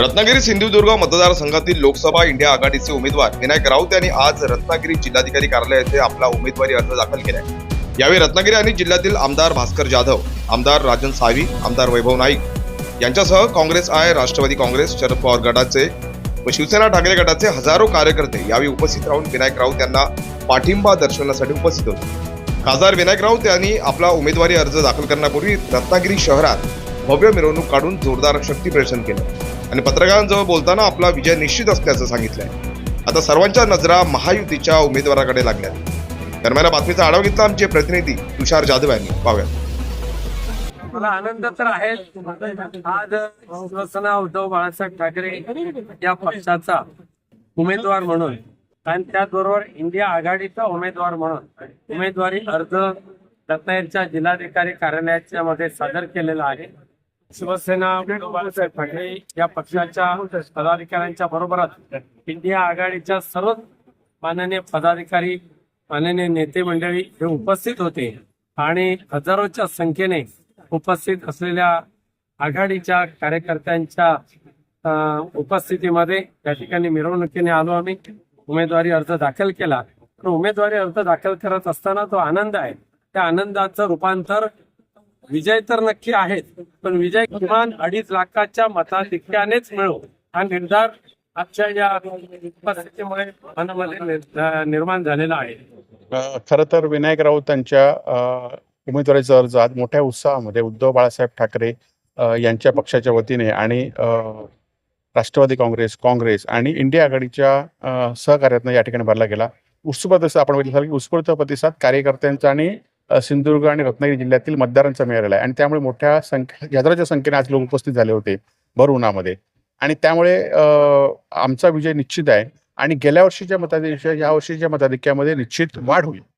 रत्नागिरी सिंधुदुर्ग मतदारसंघातील लोकसभा इंडिया आघाडीचे उमेदवार विनायक राऊत यांनी आज रत्नागिरी जिल्हाधिकारी कार्यालय येथे आपला उमेदवारी अर्ज दाखल केलाय. यावेळी रत्नागिरी आणि जिल्ह्यातील आमदार भास्कर जाधव आमदार राजन सावी आमदार वैभव नाईक यांच्यासह काँग्रेस आय राष्ट्रवादी काँग्रेस शरद पवार गटाचे व शिवसेना ठाकरे गटाचे हजारो कार्यकर्ते यावेळी उपस्थित राहून विनायक राऊत यांना पाठिंबा दर्शवण्यासाठी उपस्थित होते. खासदार विनायक राऊत यांनी आपला उमेदवारी अर्ज दाखल करण्यापूर्वी रत्नागिरी शहरात भव्य मिरवणूक काढून जोरदार शक्तीप्रदर्शन केलं. आणि पत्रकारांजवळ बोलताना आपला विजय निश्चित असल्याचं सांगितलंय. आता सर्वांच्या नजरा महायुतीच्या उमेदवाराकडे लागल्यात. दरम्यान बातमीचा आढावा घेतला आमचे प्रतिनिधी तुषार जाधव यांनी. पाहूयात. मला आनंद तर आहे. आज शिवसेना उद्धव बाळासाहेब ठाकरे या पक्षाचा उमेदवार म्हणून आणि त्याचबरोबर इंडिया आघाडीचा उमेदवार म्हणून उमेदवारी अर्ज रत्नागिरीच्या जिल्हाधिकारी कार्यालयाच्या मध्ये सादर केलेला आहे. शिवसेना बाळासाहेब ठाकरे या पक्षाच्या पदाधिकाऱ्यांच्या बरोबरच इंडिया आघाडीच्या सर्व माननीय पदाधिकारी माननीय नेते मंडळी हे उपस्थित होते आणि हजारोच्या संख्येने उपस्थित असलेल्या आघाडीच्या कार्यकर्त्यांच्या उपस्थितीमध्ये या ठिकाणी मिरवणुकीने आलो आम्ही. उमेदवारी अर्ज दाखल केला. पण उमेदवारी अर्ज दाखल करत असताना तो आनंद आहे त्या आनंदाचं रूपांतर विजय तर नक्की आहेत पण विजय किमान अडीच लाखाच्या मताधिक्यानेच मिळो. हा निर्धार आजच्या या उपस्थितीमुळे मनामध्ये निर्माण झालेला आहे. खर खरं तर विनायक राऊतांच्या अ, उमेदवारीचा अर्ज आज मोठ्या उत्साहामध्ये उद्धव बाळासाहेब ठाकरे यांच्या पक्षाच्या वतीने आणि राष्ट्रवादी काँग्रेस काँग्रेस आणि इंडिया आघाडीच्या अ, सहकार्यातनं या ठिकाणी भरला गेला. उत्स्फूर्त आपण बघितलं की उत्स्फूर्त प्रतिसाद कार्यकर्त्यांचा आणि सिंधुदुर्ग आणि रत्नागिरी जिल्ह्यातील मतदारांचा मेळ आहे आणि त्यामुळे मोठ्या संख्या हजाराच्या संख्येने आज लोक उपस्थित झाले होते भर उन्हामध्ये आणि त्यामुळे अ, आमचा विजय निश्चित आहे. आणि गेल्या वर्षीच्या मताधिक्षा या वर्षीच्या मताधिक्यामध्ये निश्चित वाढ होईल.